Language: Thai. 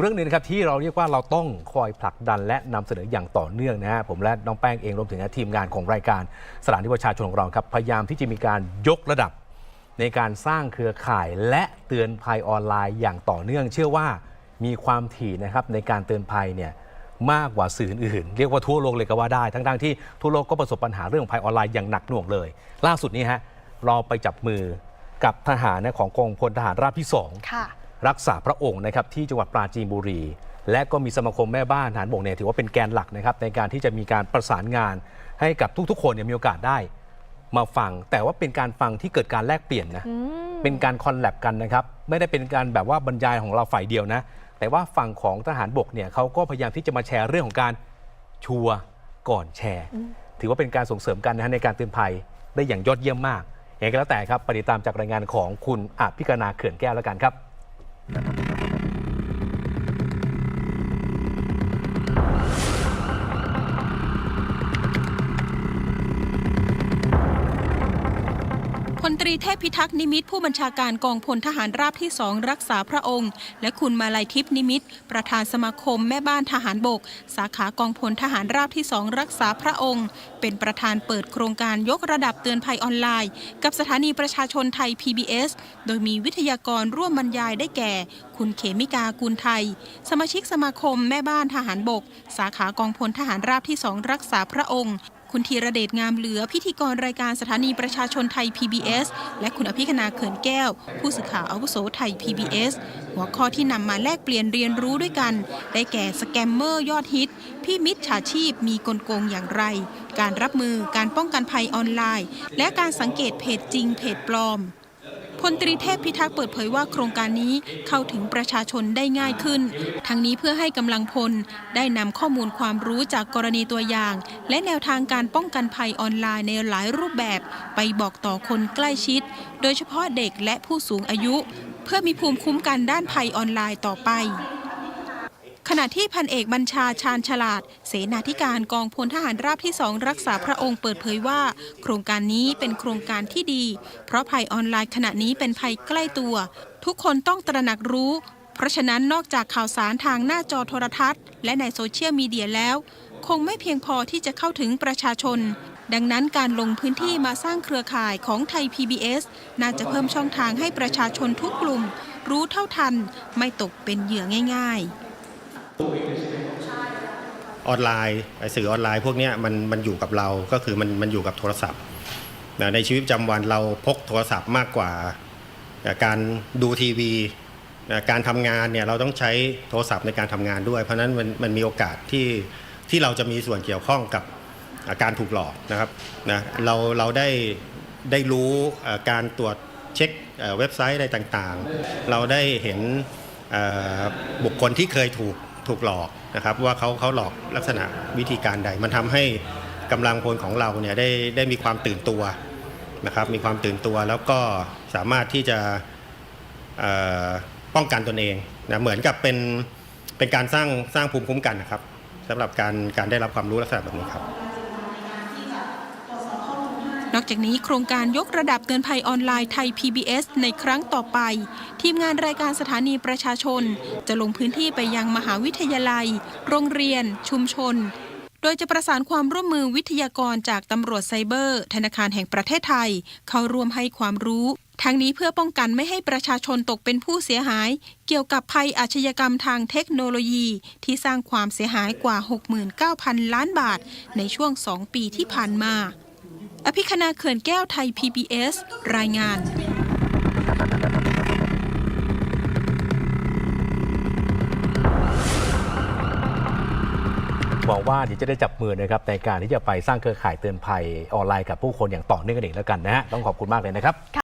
เรื่องหนึงนะครับที่เราเรียกว่าเราต้องคอยผลักดันและนำเสนออย่างต่อเนื่องนะฮะผมและน้องแป้งเองรวมถึงทีมงานของรายการสถานที่ประชาชนของเราครับพยายามที่จะมีการยกระดับ ในการสร้างเครือข่ายและเตือนภัยออนไลน์อย่างต่อเนื่อง เชื่อว่ามีความถี่นะครับในการเตือนภัยเนี่ยมากกว่าสื่ออื่นๆเรียกว่าทั่วโลกเลยก็ว่าได้ ทั้งๆที่ทั่วโลกก็ประสบปัญหาเรื่องภัยออนไลน์อย่างหนักหน่วงเลย ล่าสุดนี้ฮะเราไปจับมือกับทหารนะของกองพลทหารราบที่สองค่ะ รักษาพระองค์นะครับที่จังหวัดปราจีนบุรี และก็มีสมาคมแม่บ้านทหารบกเนี่ยถือว่าเป็นแกนหลักนะครับในการที่จะมีการประสานงานให้กับทุกๆ คนเนี่ยมีโอกาสได้ มาฟัง แต่ว่าเป็นการฟังที่เกิดการแลกเปลี่ยนนะเป็นการคอนแลบกันนะครับไม่ได้เป็นการแบบว่าบรรยายของเราฝ่ายเดียวนะ แต่ว่าฝั่งของทหารบกเนี่ยเขาก็พยายามที่จะมาแชร์เรื่องของการชัวร์ก่อนแชร์ ถือว่าเป็นการส่งเสริมกันนะฮะในการเตือนภัยได้อย่างยอดเยี่ยมมากอย่างไรก็แล้วแต่ครับไปติดตามจากรายงานของคุณอภิกนาเขื่อนแก้วแล้วกันครับ ลตรีเทพพิทักษ์นิมิตผู้บัญชาการกองพลทหารราบที่สองรักษาพระองค์ และคุณมาลัยทิพย์นิมิต ประธานสมาคมแม่บ้านทหารบก สาขากองพลทหารราบที่สองรักษาพระองค์ เป็นประธานเปิดโครงการยกระดับเตือนภัยออนไลน์ กับสถานีประชาชนไทย PBS โดยมีวิทยากรร่วมบรรยายได้แก่ คุณเขมิกากุลไทย สมาชิกสมาคมแม่บ้านทหารบก สาขากองพลทหารราบที่สองรักษาพระองค์ คุณธีระเดชงามเหลือพิธีกรรายการสถานีประชาชนไทย PBS และคุณอภิคณาเขินแก้ว ผู้สื่อข่าวอาวุโสไทย PBS หัวข้อที่นำมาแลกเปลี่ยนเรียนรู้ด้วยกัน ได้แก่สแกมเมอร์ยอดฮิต พี่มิจฉาชีพมีกลโกงอย่างไร การรับมือการป้องกันภัยออนไลน์ และการสังเกตเพจจริงเพจปลอม พลตรีเทพพิทักษ์เปิดเผยว่าโครงการนี้เข้าถึงประชาชนได้ง่ายขึ้น ทั้งนี้เพื่อให้กำลังพลได้นำข้อมูลความรู้จากกรณีตัวอย่าง และแนวทางการป้องกันภัยออนไลน์ในหลายรูปแบบ ไปบอกต่อคนใกล้ชิด โดยเฉพาะเด็กและผู้สูงอายุ เพื่อมีภูมิคุ้มกันด้านภัยออนไลน์ต่อไป ขณะที่พันเอกบัญชาชาญฉลาด เสนาธิการกองพลทหารราบที่สองรักษาพระองค์เปิดเผยว่า โครงการนี้เป็นโครงการที่ดี เพราะภัยออนไลน์ขณะนี้เป็นภัยใกล้ตัว ทุกคนต้องตระหนักรู้ เพราะฉะนั้นนอกจากข่าวสารทางหน้าจอโทรทัศน์ และในโซเชียลมีเดียแล้ว คงไม่เพียงพอที่จะเข้าถึงประชาชน ดังนั้นการลงพื้นที่มาสร้างเครือข่ายของไทย PBS น่าจะเพิ่มช่องทางให้ประชาชนทุกกลุ่ม รู้เท่าทัน ไม่ตกเป็นเหยื่อง่าย ๆ ออนไลน์สื่อออนไลน์พวกนี้มันมันอยู่กับเราก็คือมันมันอยู่กับโทรศัพท์นะในชีวิตประจำวันเราพกโทรศัพท์มากกว่าการดูทีวีนะการทำงานเนี่ยเราต้องใช้โทรศัพท์ในการทำงานด้วย เพราะนั้นมันมันมีโอกาสที่ที่เราจะมีส่วนเกี่ยวข้องกับการถูกหลอกนะครับนะเราเราได้ได้รู้การตรวจเช็คเว็บไซต์อะไรต่างๆ เราได้เห็นบุคคลที่เคยถูก ถูกหลอกนะครับว่าเขาเขาหลอกลักษณะวิธีการใด มันทำให้กำลังพลของเราเนี่ยได้ได้มีความตื่นตัวนะครับมีความตื่นตัวแล้วก็สามารถที่จะป้องกันตนเองนะเหมือนกับเป็นเป็นการสร้างสร้างภูมิคุ้มกันนะครับสำหรับการการได้รับความรู้ลักษณะแบบนี้ครับ อกจากนี้โครงการยกระดับเตือนภัยออนไลน์ไทย PBS ในครั้งต่อไป ทีมงานรายการสถานีประชาชน จะลงพื้นที่ไปยังมหาวิทยาลัย โรงเรียน ชุมชน โดยจะประสานความร่วมมือวิทยากรจากตำรวจไซเบอร์ ธนาคารแห่งประเทศไทย เข้าร่วมให้ความรู้ทั้งนี้เพื่อป้องกันไม่ให้ประชาชนตกเป็นผู้เสียหาย เกี่ยวกับภัยอาชญากรรมทางเทคโนโลยี ที่สร้างความเสียหายกว่า 69,000 ล้านบาท ในช่วง 2 ปีที่ผ่านมา อภิคณาเขื่อนแก้วไทย PBS รายงานหวังว่าเดี๋ยวจะได้จับมือนะครับในการที่จะไปสร้างเครือข่ายเตือนภัยออนไลน์กับผู้คนอย่างต่อเนื่องกันอีกแล้วกันนะฮะต้องขอบคุณมากเลยนะครับ